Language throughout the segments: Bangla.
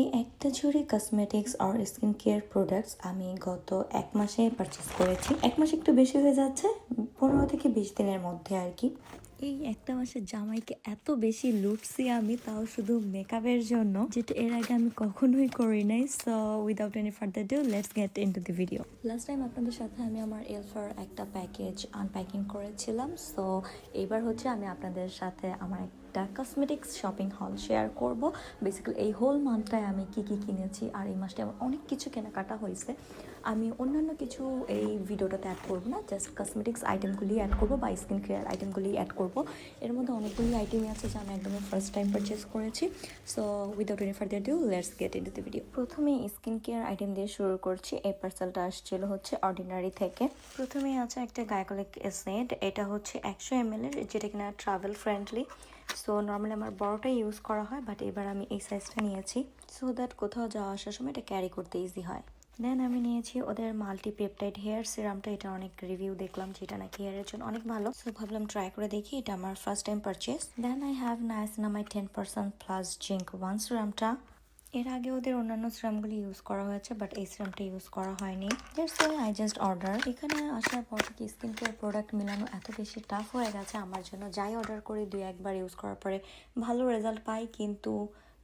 এই একটা ঝুড়ি কসমেটিক্স আর স্কিন কেয়ার প্রোডাক্টস আমি গত এক মাসে পারচেস করেছি। এক মাস একটু বেশি হয়ে যাচ্ছে পনেরো থেকে বিশ দিনের মধ্যে আর কি। এই একটা মাসে জামাইকে এত বেশি লুটছি আমি তাও শুধু মেকআপের জন্য যেটা এর আগে আমি কখনোই করি নাই। So without any further do let's get into the video last time আপনাদের সাথে আমি আমার এলফার একটা প্যাকেজ আনপ্যাকিং করেছিলাম। সো এবার হচ্ছে আমি আপনাদের সাথে আমার একটা কসমেটিক্স শপিং হল শেয়ার করব। বেসিক্যালি এই হোল মান্থটায় আমি কি কি কিনেছি আর এই মাসটায় আমার অনেক কিছু কেনাকাটা হয়েছে। আমি অন্যান্য কিছু এই ভিডিওটাতে অ্যাড করব না জাস্ট কসমেটিক্স আইটেমগুলি অ্যাড করব বা স্কিন কেয়ার আইটেমগুলি অ্যাড করব। এর মধ্যে অনেকগুলি আইটেমই আছে যা আমি একদমই ফার্স্ট টাইম পারচেস করেছি। So without any further due let's get in the video প্রথমে স্কিন কেয়ার আইটেম দিয়ে শুরু করছি। এই পার্সেলটা আসছিল হচ্ছে অর্ডিনারি থেকে। প্রথমে আছে একটা গায়কলিক এসেড এটা হচ্ছে একশো এম এর যেটা কিনা ট্রাভেল ফ্রেন্ডলি সো নর্মালি আমার বড়টাই ইউজ করা হয় বাট এবার আমি এই সাইজটা নিয়েছি। সো দ্যাট কোথাও যাওয়া আসার সময় এটা ক্যারি করতে ইজি হয়। দেন আমি নিয়েছি ওদের মাল্টি পেপটাইড হেয়ার সিরামটা এটা অনেক রিভিউ দেখলাম যেটা নাকি হেয়ারের জন্য অনেক ভালো। সো ভাবলাম ট্রাই করে দেখি, এটা আমার first time purchase then I have niacinamide ten percent plus zinc one সিরামটা এর আগে ওদের অন্যান্য সিরামগুলি ইউজ করা হয়েছে বাট এই সিরামটা ইউজ করা হয়নি। That's why I just order এখানে আসার পর থেকে স্কিন কেয়ার প্রোডাক্ট মেলানো এত বেশি টাফ হয়ে গেছে আমার জন্য। যাই অর্ডার করি, দুই একবার ইউজ করার পরে ভালো রেজাল্ট পাই, কিন্তু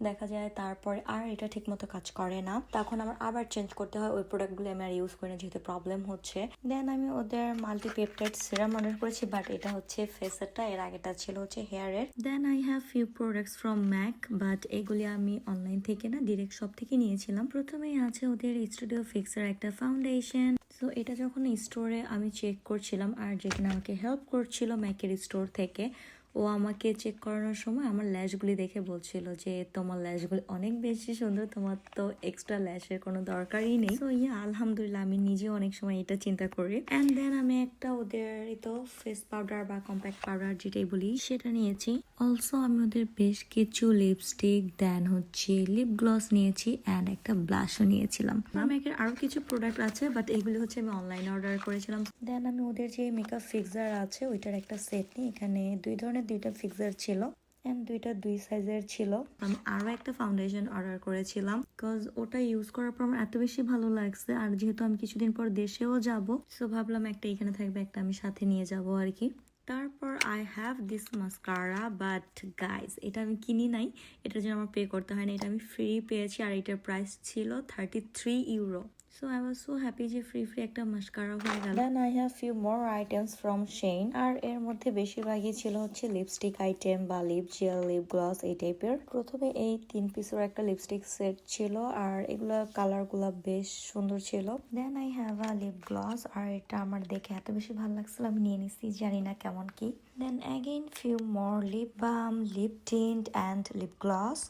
দেখা যায় তারপরে আর এটা ঠিকমতো কাজ করে না। তখন আমার আবার চেঞ্জ করতে হয়, ওই প্রোডাক্টগুলো আমি আর ইউজ করি না, যেহেতু প্রবলেম হচ্ছে। দেন আমি ওদের মাল্টিপেপটাইড সিরাম অর্ডার করেছি বাট এটা হচ্ছে ফেসারটা এর আগেটা ছিল হচ্ছে হেয়ারের then I have few products from MAC but এগুলি আমি অনলাইন থেকে না ডিরেক্ট শপ থেকে নিয়েছিলাম। প্রথমেই আছে ওদের স্টুডিও ফিক্সের একটা ফাউন্ডেশন সো এটা যখন স্টোরে আমি চেক করছিলাম, আর যেখানে আমাকে হেল্প করছিল ম্যাকের স্টোর থেকে ও আমাকে চেক করানোর সময় আমার ল্যাশগুলি দেখে বলছিল যে, তোমার ল্যাশগুলি অনেক বেশি সুন্দর, তোমার তো এক্সট্রা ল্যাশের কোনো দরকারই নেই। তো ইয়া আলহামদুলিল্লাহ, আমি নিজে অনেক সময় এটা চিন্তা করি। অ্যান্ড দেন আমি একটা ওদের তো ফেস পাউডার বা কম্প্যাক্ট পাউডার যেটাই বলি, সেটা নিয়েছি। অলসো আমি ওদের বেশ কিছু লিপস্টিক দেন হচ্ছে লিপ গ্লস নিয়েছি অ্যান্ড একটা ব্লাশও নিয়েছিলাম। মেকের আরও কিছু প্রোডাক্ট আছে বাট এগুলি হচ্ছে আমি অনলাইনে অর্ডার করেছিলাম। দেন আমি ওদের যে মেকআপ ফিক্সার আছে, ওইটার একটা সেট নিই। এখানে দুই ধরনের দুইটা ফিক্সার ছিল অ্যান্ড দুইটা দুই সাইজের ছিল। আমি আরও একটা ফাউন্ডেশন অর্ডার করেছিলাম বিকজ ওটা ইউজ করার পর আমার এত বেশি ভালো লাগছে আর যেহেতু আমি কিছুদিন পর দেশেও যাব সো ভাবলাম একটা এখানে থাকবে, একটা আমি সাথে নিয়ে যাব আর কি। তারপর I have this mascara but guys এটা আমি কিনি নাই এটার জন্য আমার পে করতে হয় না, এটা আমি ফ্রি পেয়েছি আর এটার প্রাইস ছিল thirty three euro so I was so happy যে ফ্রি ফ্রি একটা মাস্কারা হয়ে গেল। Then I have few more items from Shein আর এর মধ্যে বেশিরভাগই ছিল হচ্ছে লিপস্টিক আইটেম বা লিপ জেল লিপ গ্লস এই টাইপের প্রথমে এই তিন পিসের একটা লিপস্টিক সেট ছিল আর এগুলো কালারগুলা বেশ সুন্দর ছিল। Then I have a lip gloss আর এটা আমার দেখে এত বেশি ভালো লাগছিল, আমি নিয়ে নিছি, জানি না কেমন কি। Then again few more lip balm lip tint and lip gloss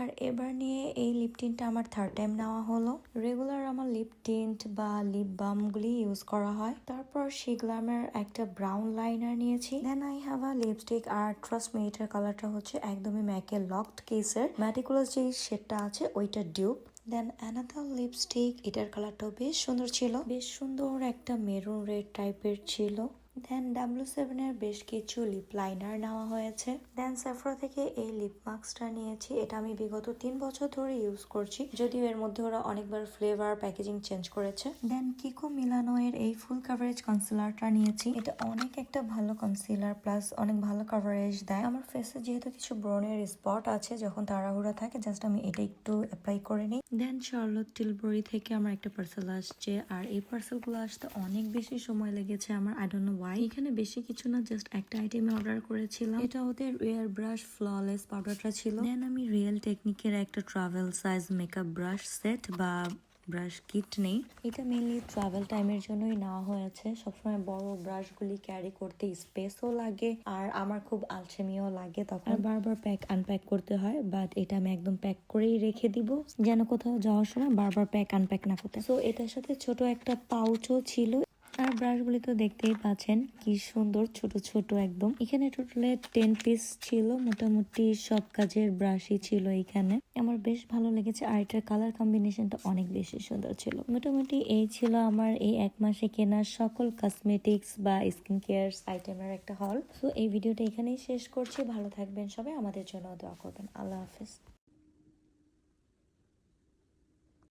আর এবার নিয়ে এই লিপ টিন্টটা আমার থার্ড টাইম নেওয়া হলো। রেগুলার আমার লিপ টিন্ট বা লিপ বামগুলি ইউজ করা হয়। তারপর শিগলামের একটা ব্রাউন লাইনার নিয়েছি। Then I have a lipstick R trust me এটার কালারটা হচ্ছে একদমই ম্যাকের লকড কেসের ম্যাটিকুলার যে শেডটা আছে, ওইটা ডিউপ দেন অ্যানাদার লিপস্টিক এটার কালারটাও বেশ সুন্দর ছিল। বেশ সুন্দর একটা মেরুন রেড টাইপের ছিল। দেন ডাব্লিউ সেভেনের বেশ কিছু লিপ লাইনার নেওয়া হয়েছে। দেন সেফ্রো থেকে এই লিপ মাস্কটা নিয়েছি। এটা আমি বিগত তিন বছর ধরে ইউজ করছি। যদিও এর মধ্যে ওরা অনেকবার ফ্লেভার প্যাকেজিং চেঞ্জ করেছে। দেন কিকো মিলানো এর এই ফুল কাভারেজ কনসিলারটা নিয়েছি। এটা অনেক একটা ভালো কনসিলার প্লাস অনেক ভালো কাভারেজ দেয়। আমার ফেসে যেহেতু কিছু ব্রনের স্পট আছে, যখন তাড়াহুড়া থাকে জাস্ট আমি এটা একটু অ্যাপ্লাই করে নিই। দেন শার্লট টিলবরি থেকে আমার একটা পার্সেল আসছে। আর এই পার্সেলগুলো আসতে অনেক বেশি সময় লেগেছে আমার। আই ডোন্ট নো ওয়াই এখানে বেশি কিছু না জাস্ট একটা আইটেম অর্ডার করেছিলাম। এটা ওদের এয়ার ব্রাশ ফ্ললেস পাউডারটা ছিল। দেন আমি রিয়েল টেকনিকের একটা travel size makeup brush set বা ব্রাশ কিট নেই। এটা মেনলি ট্রাভেল টাইমের জন্যই নেওয়া হয়েছে। সবসময় বড় ব্রাশগুলি ক্যারি করতে স্পেসও লাগে আর আমার খুব আলসেমিও লাগে তখন। বারবার প্যাক আনপ্যাক করতে হয় বাট এটা আমি একদম প্যাক করেই রেখে দিব। যেন কোথাও যাওয়ার সময় বারবার প্যাক আনপ্যাক না করতে সো এটার সাথে ছোট একটা পাউচও ছিল। আর ব্রাশগুলি তো দেখতেই পাচ্ছেন, কি সুন্দর ছোট ছোট একদম। এখানে টোটালে টেন পিস ছিল, মোটামুটি সব কাজের ব্রাশই ছিল এখানে। আমার বেশ ভালো লেগেছে, আর এটার কালার কম্বিনেশনটা অনেক বেশি সুন্দর ছিল। মোটামুটি এই ছিল আমার এই এক মাসে কেনা সকল কসমেটিক্স বা স্কিন কেয়ার আইটেমের একটা হল তো এই ভিডিওটা এখানেই শেষ করছি। ভালো থাকবেন সবাই, আমাদের জন্য দোয়া করবেন। আল্লাহ হাফিজ।